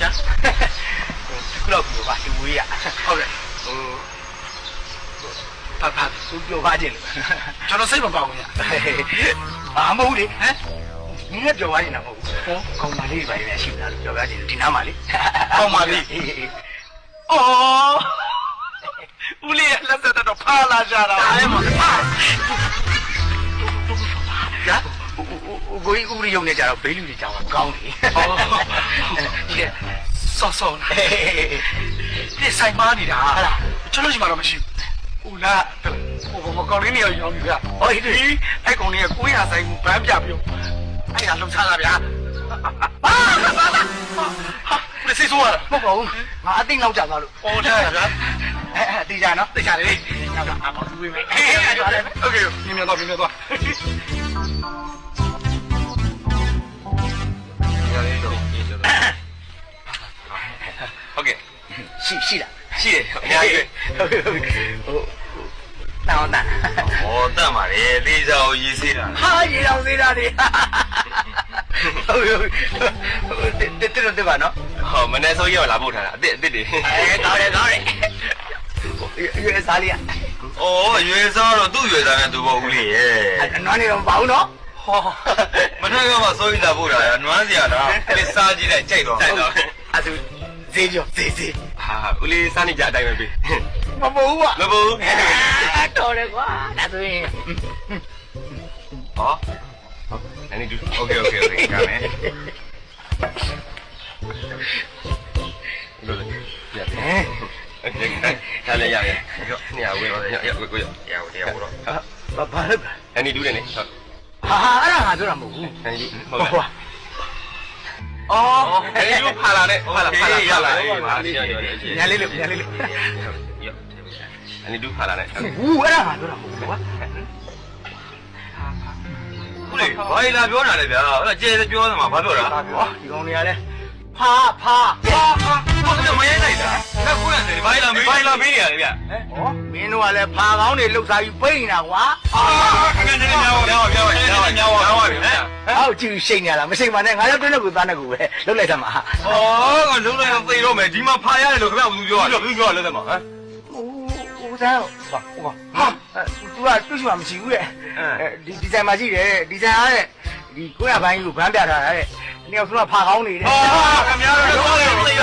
ညာခုတော့ပြောပါဒီဝေးရဟုတ်တယ်ဟိုပါပါသူပြောပါခြင်းလို့ကျွန်တော်စိတ်မပေါဘူးညာအာမဟုတ်လေဟမ်နင်းလည်းပြောပါနေတာမဟုတ်ဘူးဟောကောင်မလေးတွေပါလေရှိတာလို့ပြောပါခြင်းဒီနားမှာလေကောင်းပါလေအေးအေးအော်ဦးလေးလက်သက်တော့ဖာလာကြတာဒါလည်းမဟုတ် ကိုကြီးဦးရီယုံနေကြတော့ဘေးလူတွေကြောင်ကောင်းတယ် ဟောဒီဆော့ဆော့ဒီဆိုင်မားနေတာ ဟုတ်လား ကျွန်တော်ရှိမှတော့မရှိဘူးဦးလားဟိုဘောကောင်လေးနေရောင်းပြီဗျ ဟောဒီ အဲ့ကောင်လေးက900ဆိုင်ကိုဗန်းပြပြီးတော့အဲ့ဒါလုံချတာဗျာဟာလက်စိဆိုးရတာ မဟုတ်ပါဘူးငါအသိနောက်ကြသွားလို့ အော်ထားရဗျာ အဲအဲတေးကြနော် သိချတယ်နောက်ကအာမသူဝေးမယ်ဟေးဟေးအဲ့ဒါလည်းโอเคမြင်မြင်တော့မြင်မြင်တော့ဟုတ် ရှိရှိလားရှိတယ်အများကြီးပဲဟုတ်ဟုတ်ဟိုတောင်းတာ။ဩတတ်ပါလေ။သေးချာကိုရေးစေးတာဟာရေတော်သေးတာတွေဟုတ်ဟုတ်တက်တက်တက်ပါနော်။ဟောမနေ့ဆုံးရောက်လာပို့ထားတာအစ်စ်အစ်စ်တွေအဲကောင်းတယ်ကောင်းတယ်ရွေးစားလေး။ဩအရွယ်စားတော့သူ့ရွယ်စားနဲ့သူပေါ့ဦးလေးရဲ့အနွမ်းနေတော့မပါဘူးနော်။ဟောမနေ့ကမှစိုးရိမ်လာပို့တာနွမ်းစရာတော့ဒီစားကြည့်လိုက်ကြိုက်တော့အဲ့ဒါ သေးကြောသေးသေးဟာဦးလေးစားနေကြအတိုင်းပဲပြီမမဟုတ်ပါမမဟုတ်တော်တယ်ကွာဒါဆိုရင်ဟောနည်းနည်း okay okay okay ကမယ်လို့ရပြန်ဒါလည်းရရရောနေရာဝေးပါရောရောကိုရောရောတရားဘူးတော့ဘာဘာလဲအန်ဒီဒူးတယ်နေဟာအဲ့ဒါငါပြောတာမဟုတ်ဘူးအန်ဒီဟုတ်ပါ အော်အဲ့ဒီဖာလာနဲ့ဖာလာဖာလာဖာလာဟာညညာလေးလို့ညာလေးလို့အဲ့ဒီဒူးဖာလာနဲ့ဘူးအဲ့ဒါငါပြောတာမဟုတ်ဘူးကွာဦးလေးဘာလာပြောတာလဲဗျာအဲ့ကျဲပြောနေမှာဘာပြောတာဟောဒီကောင်တွေကလည်းဖာဖာဟာဟာဘာလို့မရဲလိုက်တာခက်ခုရတယ်ဘာလာမေးဘာလာမေးနေရတယ်ဗျာဟဲ့ဟောမင်းတို့ကလည်းဖာကောင်းတွေလှုပ်ရှားပြီးပိတ်နေတာကွာအာခက်နေနေများပါ ဟောကြည့်ရှိနေရလားမရှိမှနဲ့ငါလည်းတွင်းနဲ့ကိုသားနဲ့ကိုပဲလှုပ်လိုက်သမှာအော်ကလုံးလိုက်တော့သိတော့မယ်ဒီမှာဖာရတယ်လို့ခင်ဗျာဘူးပြောတာဘူးပြောလဲတယ်မှာဟမ်ဟိုဦးသားဟာဟိုဟာသူကတွေ့ရှိမှမရှိဘူးတဲ့ဒီဒီဇိုင်မှာရှိတယ်ဒီဇိုင်အားတဲ့ဒီကိုရဘိုင်းကိုဗန်းပြထားတာတဲ့ဒီအောင်ဆိုတော့ဖာကောင်းနေတယ်ဟာခင်ဗျားတို့တော့သိရ